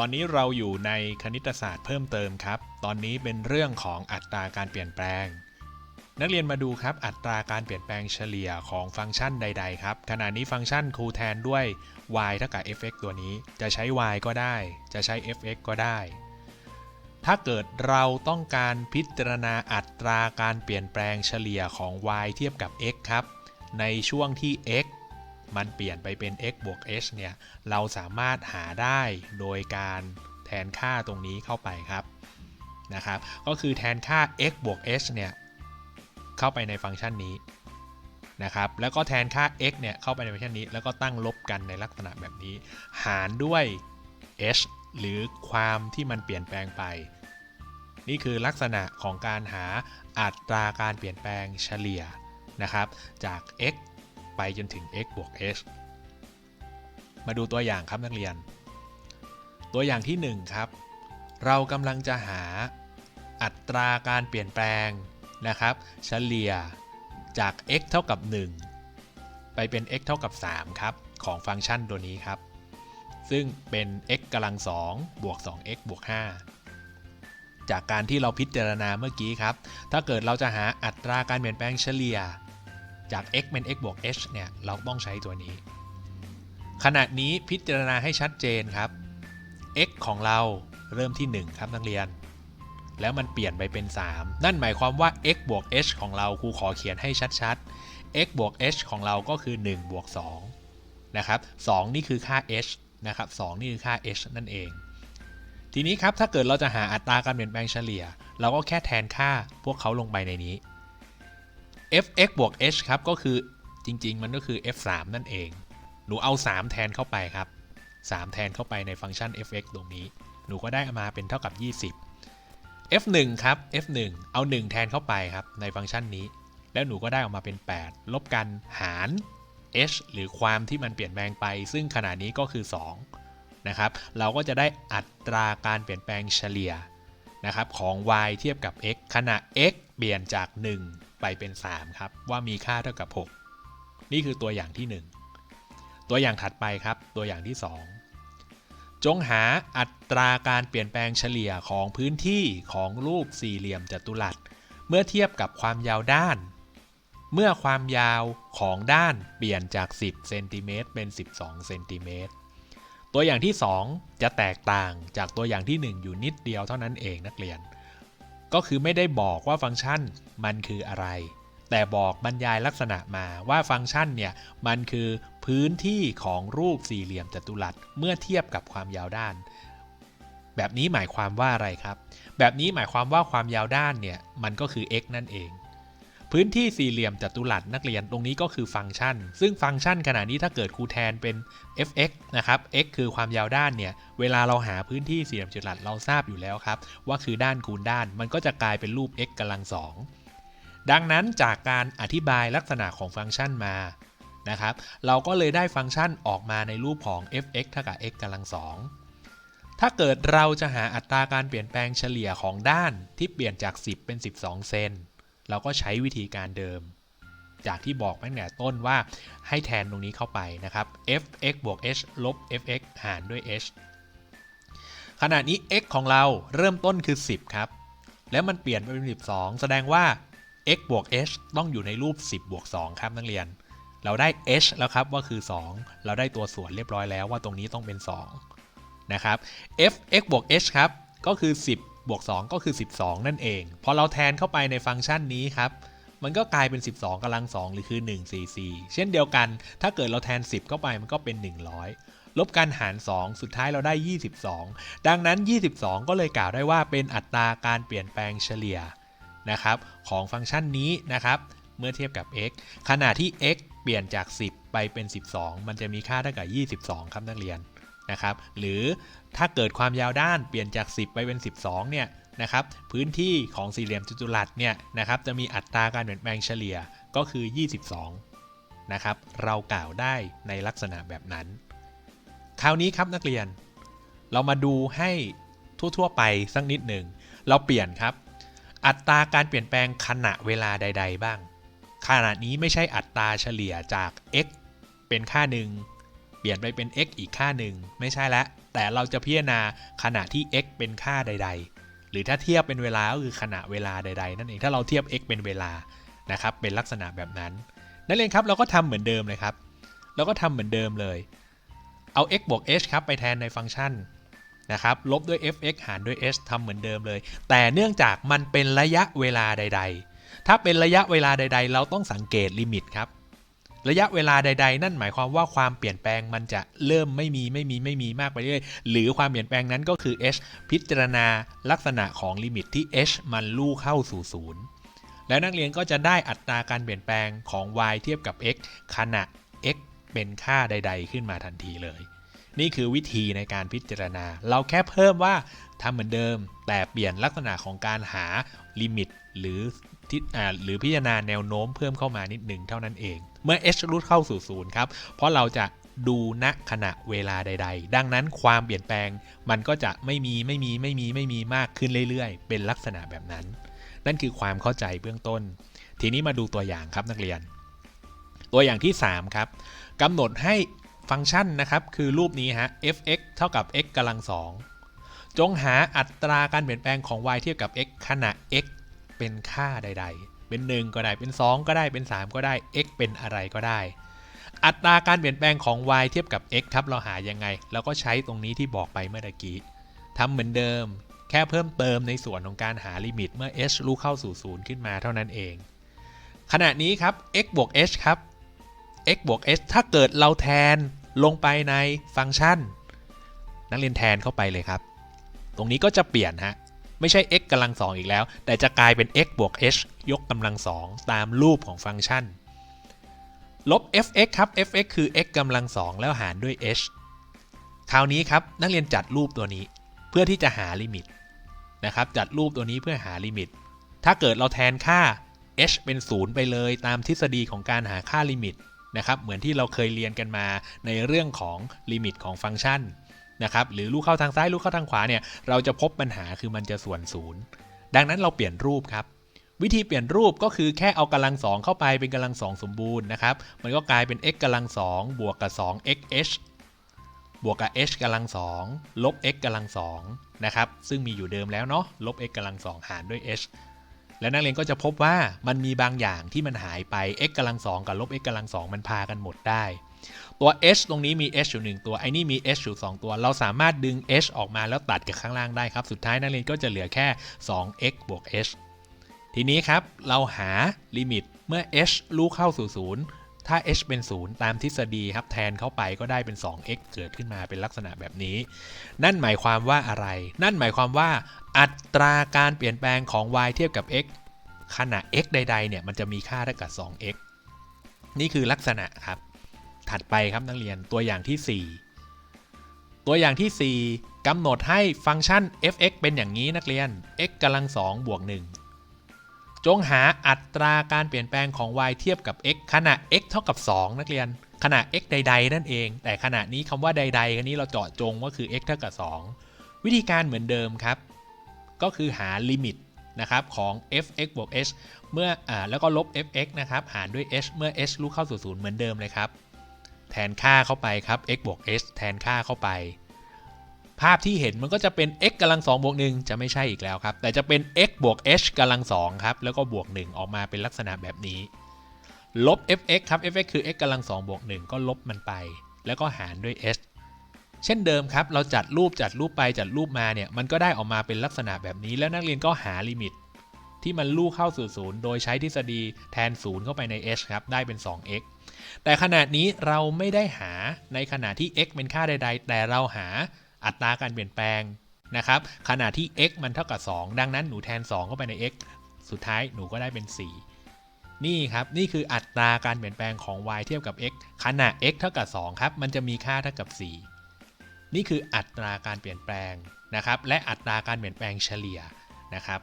ตอนนี้เราอยู่ในคณิตศาสตร์เพิ่มเติมครับ ตอนนี้เป็นเรื่องของอัตราการเปลี่ยนแปลง นักเรียนมาดูครับ อัตราการเปลี่ยนแปลงเฉลี่ยของฟังก์ชันใด ๆ ครับ ขณะนี้ฟังก์ชันครูแทนด้วย y เท่ากับ fx ตัวนี้ จะใช้ y ก็ได้ จะใช้ fx ก็ได้ ถ้าเกิดเราต้องการพิจารณาอัตราการเปลี่ยนแปลงเฉลี่ยของ y เทียบกับ x ครับ ในช่วงที่ x มันเปลี่ยนไปเป็น x บวก h เนี่ย เราสามารถหาได้โดยการแทนค่าตรงนี้เข้าไปครับนะครับ ก็คือแทนค่า x บวก h เนี่ย เข้าไปในฟังก์ชันนี้นะครับ แล้วก็แทนค่า x เนี่ย เข้าไปในฟังก์ชันนี้ แล้วก็ตั้งลบกันในลักษณะแบบนี้ หารด้วย h หรือความที่มันเปลี่ยนแปลงไป นี่คือลักษณะของการหาอัตราการเปลี่ยนแปลงเฉลี่ยนะครับ จาก x ไปจนถึง x บวก h มาดูตัวอย่างครับนักเรียน ตัวอย่างที่ 1 ครับ เรากำลังจะหาอัตราการเปลี่ยนแปลงนะครับ เฉลี่ยจาก x เท่ากับ 1 ไปเป็น x เท่ากับ 3 ครับ ของฟังก์ชันตัวนี้ครับ ซึ่งเป็น x กำลัง2บวก 2x บวก 5 จากการที่เราพิจารณาเมื่อกี้ครับ ถ้าเกิดเราจะหาอัตราการเปลี่ยนแปลงเฉลี่ย จาก x เป็น x บวก h เนี่ยเราต้องใช้ตัวนี้ ขณะนี้พิจารณาให้ชัดเจนครับ x ของเราเริ่มที่ 1 ครับนักเรียน แล้วมันเปลี่ยนไปเป็น 3 นั่นหมายความว่า x บวก h ของเราครูขอเขียนให้ชัดๆ x บวก h ของเราก็คือ 1 บวก2นะครับ2นี่คือค่า h นะครับ2นี่คือค่า h นั่นเอง ทีนี้ครับถ้าเกิดเราจะหาอัตราการเปลี่ยนแปลงเฉลี่ย เราก็แค่แทนค่าพวกเขาลงไปในนี้ fx บวก h ครับ ก็คือจริง ๆ มันก็คือ f3 นั่นเอง หนูเอา 3 แทนเข้าไปครับ 3 แทนเข้าไปในฟังก์ชัน fx ตรงนี้ หนูก็ได้มาเป็นเท่ากับ 20 f1 ครับ f1 เอา 1 แทนเข้าไปครับในฟังก์ชันนี้ แล้วหนูก็ได้ออกมาเป็น 8 ลบกันหาร h หรือความที่มันเปลี่ยนแปลงไป ซึ่งขนาดนี้ก็คือ 2 นะครับ เราก็จะได้อัตราการเปลี่ยนแปลงเฉลี่ยนะครับของ y เทียบกับ x ขณะ x เปลี่ยนจาก 1 ไปเป็น 3 ครับ ว่ามีค่าเท่ากับ 6 นี่คือตัวอย่างที่ 1 ตัวอย่างถัดไปครับ ตัวอย่างที่ 2 จงหาอัตราการเปลี่ยนแปลงเฉลี่ยของพื้นที่ของรูปสี่เหลี่ยมจัตุรัส เมื่อเทียบกับความยาวด้าน เมื่อความยาวของด้านเปลี่ยนจาก 10เซนติเมตรเป็น 12เซนติเมตรตัวอย่างที่ 2 จะแตกต่างจากตัวอย่างที่ 1 อยู่นิดเดียวเท่านั้นเองนักเรียน ก็คือไม่ได้บอกว่าฟังก์ชันมันคืออะไร แต่บอกบรรยายลักษณะมาว่าฟังก์ชันเนี่ยมันคือพื้นที่ของรูปสี่เหลี่ยมจัตุรัสเมื่อเทียบกับความยาวด้าน แบบนี้หมายความว่าอะไรครับ แบบนี้หมายความว่าความยาวด้านเนี่ยมันก็คือ x นั่นเอง พื้นที่สี่เหลี่ยมจัตุรัสนักเรียนตรงนี้ก็คือฟังก์ชัน ซึ่งฟังก์ชันขณะนี้ถ้าเกิดครูแทนเป็น f(x) นะครับ x คือความยาวด้านเนี่ย เวลาเราหาพื้นที่สี่เหลี่ยมจัตุรัสเราทราบอยู่แล้วครับ ว่าคือด้านคูณด้าน มันก็จะกลายเป็นรูป x กำลังสองดังนั้นจากการอธิบายลักษณะของฟังก์ชันมานะครับ เราก็เลยได้ฟังก์ชันออกมาในรูปของ f(x) เท่ากับ x กำลังสองถ้าเกิดเราจะหาอัตราการเปลี่ยนแปลงเฉลี่ยของด้านที่เปลี่ยนจาก 10 เป็น 12 เซน เราก็ใช้วิธีการเดิม จากที่บอกตั้งแต่ต้นว่าให้แทนตรงนี้เข้าไปนะครับ f(x) บวก h ลบ f(x) หารด้วย h ขณะนี้ x ของเราเริ่มต้นคือ 10 ครับ แล้วมันเปลี่ยนไปเป็น 12 แสดงว่า x บวก h ต้องอยู่ในรูป 10 บวก 2 ครับนักเรียน เราได้ h แล้วครับว่าคือ 2 เราได้ตัวส่วนเรียบร้อยแล้วว่าตรงนี้ต้องเป็น 2 นะครับ f x บวก h ครับ ก็คือ 10 บวก 2 ก็คือ 12 นั่นเอง พอเราแทนเข้าไปในฟังก์ชันนี้ครับมันก็กลายเป็น 12กำลัง 2 หรือคือ 144 เช่นเดียวกัน ถ้าเกิดเราแทน 10 เข้าไปมันก็เป็น 100 ลบกันหาร 2 สุดท้ายเราได้ 22 ดังนั้น 22 ก็เลยกล่าวได้ว่าเป็นอัตราการเปลี่ยนแปลงเฉลี่ยนะครับของฟังก์ชันนี้นะครับ เมื่อเทียบกับ x ขณะที่ x เปลี่ยนจาก 10 ไปเป็น 12 มันจะมีค่าเท่ากับ 22 ครับนักเรียน นะครับ หรือถ้าเกิดความยาวด้านเปลี่ยนจาก 10 ไปเป็น 12 เนี่ยนะครับ พื้นที่ของสี่เหลี่ยมจัตุรัสเนี่ยนะครับจะมีอัตราการเปลี่ยนแปลงเฉลี่ยก็คือ 22 นะครับ เรากล่าวได้ในลักษณะแบบนั้น คราวนี้ครับนักเรียน เรามาดูให้ทั่วๆ ไปสักนิดหนึ่ง เราเปลี่ยนครับ อัตราการเปลี่ยนแปลงขณะเวลาใด ๆ บ้าง ขณะนี้ไม่ใช่อัตราเฉลี่ยจาก x เป็นค่าหนึ่ง ลี่ยนไปเป็น x อีกค่าหนึ่งไม่ใช่ละ แต่เราจะพิจารณาขณะที่ x เป็นค่าใด ๆ หรือถ้าเทียบเป็นเวลาก็คือขณะเวลาใด ๆ นั่นเองถ้าเราเทียบ x เป็นเวลานะครับเป็นลักษณะแบบนั้น นักเรียนครับเราก็ทำเหมือนเดิมเลยครับเราก็ทำเหมือนเดิมเลย เอา x บวก h ครับไปแทนในฟังก์ชันนะครับลบด้วย fx หารด้วย h ทำเหมือนเดิมเลย แต่เนื่องจากมันเป็นระยะเวลาใด ๆ ถ้าเป็นระยะเวลาใด ๆ เราต้องสังเกตลิมิตครับ ระยะเวลาใด ๆ นั่นหมายความว่าความเปลี่ยนแปลงมันจะเริ่มไม่มีไม่มีไม่มีมากไปเรื่อยหรือความเปลี่ยนแปลงนั้นก็คือ h พิจารณาลักษณะของลิมิตที่ h มันลู่เข้าสู่ศูนย์แล้วนักเรียนก็จะได้อัตราการเปลี่ยนแปลงของ y เทียบกับ x ขณะ x เป็นค่าใด ๆ ขึ้นมาทันทีเลย นี่คือวิธีในการพิจารณา เราแค่เพิ่มว่าทำเหมือนเดิม แต่เปลี่ยนลักษณะของการหาลิมิต หรือหรือพิจารณาแนวโน้มเพิ่มเข้ามานิดหนึ่งเท่านั้นเอง เมื่อ h รูดเข้าสู่ศูนย์ครับ เพราะเราจะดูณขณะเวลาใด ๆ ดังนั้นความเปลี่ยนแปลงมันก็จะไม่มีไม่มีไม่มีไม่มีมากขึ้นเรื่อยๆ เป็นลักษณะแบบนั้น นั่นคือความเข้าใจเบื้องต้น ทีนี้มาดูตัวอย่างครับนักเรียน ตัวอย่างที่ 3 ครับกำหนดให้ฟังก์ชันนะครับ คือรูปนี้ฮะ f(x) เท่ากับ x กำลังสองจงหาอัตราการเปลี่ยนแปลงของ y เทียบกับ x ขณะ x เป็นค่าใด ๆ เป็น 1 ก็ได้เป็น 2 ก็ได้เป็น 3 ก็ได้ x เป็นอะไรก็ได้ อัตราการเปลี่ยนแปลงของ y เทียบกับ x ครับเราหายังไงเราก็ใช้ตรงนี้ที่บอกไปเมื่อกี้ทำเหมือนเดิม แค่เพิ่มเติมในส่วนของการหาลิมิตเมื่อ h รู้เข้าสู่ศูนย์ขึ้นมาเท่านั้นเอง ขณะนี้ครับ x บวก h ครับ x บวก h ถ้าเกิดเราแทนลงไปในฟังก์ชัน นักเรียนแทนเข้าไปเลยครับ ตรงนี้ก็จะเปลี่ยนฮะ ไม่ใช่ x กำลังสองอีกแล้ว แต่จะกลายเป็น x บวก h ยกกำลังสองตามรูปของฟังก์ชัน ลบ fx ครับ fx คือ x กำลังสองแล้วหารด้วย h คราวนี้ครับนักเรียนจัดรูปตัวนี้เพื่อที่จะหาลิมิตนะครับ จัดรูปตัวนี้เพื่อหาลิมิต ถ้าเกิดเราแทนค่า h เป็น 0 ไปเลยตามทฤษฎีของการหาค่าลิมิตนะครับ เหมือนที่เราเคยเรียนกันมาในเรื่องของลิมิตของฟังก์ชัน นะครับหรือลูกเข้าทางซ้ายลูกเข้าทางขวาเนี่ยเราจะพบปัญหาคือมันจะส่วนศูนย์ดังนั้นเราเปลี่ยนรูปครับ วิธีเปลี่ยนรูปก็คือแค่เอากำลังสองเข้าไปเป็นกำลังสองสมบูรณ์นะครับมันก็กลายเป็น x กำลังสองบวกกับ2 x h บวกกับ h กำลังสองลบ x กำลังสองนะครับซึ่งมีอยู่เดิมแล้วเนาะลบ x กำลังสองหารด้วย h และนักเรียนก็จะพบว่ามันมีบางอย่างที่มันหายไป x กำลังสองกับลบ x กำลังสองมันพากันหมดได้ ตัว h ตรงนี้มี h อยู่ 1 ตัว ไอ้นี่มี h อยู่ 2 ตัว เราสามารถดึง h ออกมาแล้วตัดกับข้างล่างได้ครับ สุดท้ายนักเรียนก็จะเหลือแค่ 2x บวก h ทีนี้ครับ เราหาลิมิตเมื่อ h ลูกเข้าสู่ 0 ถ้า h เป็น 0 ตามทฤษฎีครับ แทนเข้าไปก็ได้เป็น 2x เกิดขึ้นมาเป็นลักษณะแบบนี้ นั่นหมายความว่าอะไร นั่นหมายความว่า อัตราการเปลี่ยนแปลงของ y เทียบกับ x ขณะ x ใด ๆ เนี่ย มันจะมีค่าเท่ากับ 2x นี่คือลักษณะครับ ถัดไปครับนักเรียนตัวอย่างที่ 4 ตัวอย่างที่ 4กำหนดให้ฟังก์ชัน f(x) เป็นอย่างนี้นักเรียน x กำลัง2บวก1จงหาอัตราการเปลี่ยนแปลงของ y เทียบกับ x ขณะ x เท่ากับ 2 นักเรียน ขณะ x ใด ๆ นั่นเอง แต่ขณะนี้คำว่าใดๆอันนี้เราเจาะจงว่าคือ x เท่ากับ 2 วิธีการเหมือนเดิมครับ ก็คือหาลิมิตนะครับของ f(x) บวก h เมื่ออ่าแล้วก็ลบ f(x) นะครับ หารด้วย h เมื่อ h ลูกเข้าสู่ศูนย์เหมือนเดิมเลยครับ แทนค่าเข้าไปครับ x บวก h แทนค่าเข้าไป ภาพที่เห็นมันก็จะเป็น x กำลัง2บวก1จะไม่ใช่อีกแล้วครับ แต่จะเป็น x บวก h กำลัง2ครับ แล้วก็บวก 1 ออกมาเป็นลักษณะแบบนี้ ลบ fx ครับ fx คือ x กำลัง2บวก1ก็ลบมันไป แล้วก็หารด้วย h เช่นเดิมครับ เราจัดรูปจัดรูปไปจัดรูปมาเนี่ยมันก็ได้ออกมาเป็นลักษณะแบบนี้ แล้วนักเรียนก็หาลิมิต ที่มันลู่เข้าสู่ศูนย์โดยใช้ทฤษฎีแทนศูนย์เข้าไปใน h ครับได้เป็น 2x แต่ขณะนี้เราไม่ได้หาในขณะที่ x เป็นค่าใด ๆ แต่เราหาอัตราการเปลี่ยนแปลงนะครับขณะที่ x มันเท่ากับ 2 ดังนั้นหนูแทน 2 เข้าไปใน x สุดท้ายหนูก็ได้เป็น 4 นี่ครับ นี่คืออัตราการเปลี่ยนแปลงของ y เทียบกับ x ขณะ x เท่ากับ 2 ครับ มันจะมีค่าเท่ากับ 4 นี่คืออัตราการเปลี่ยนแปลงนะครับ และอัตราการเปลี่ยนแปลงเฉลี่ยนะครับ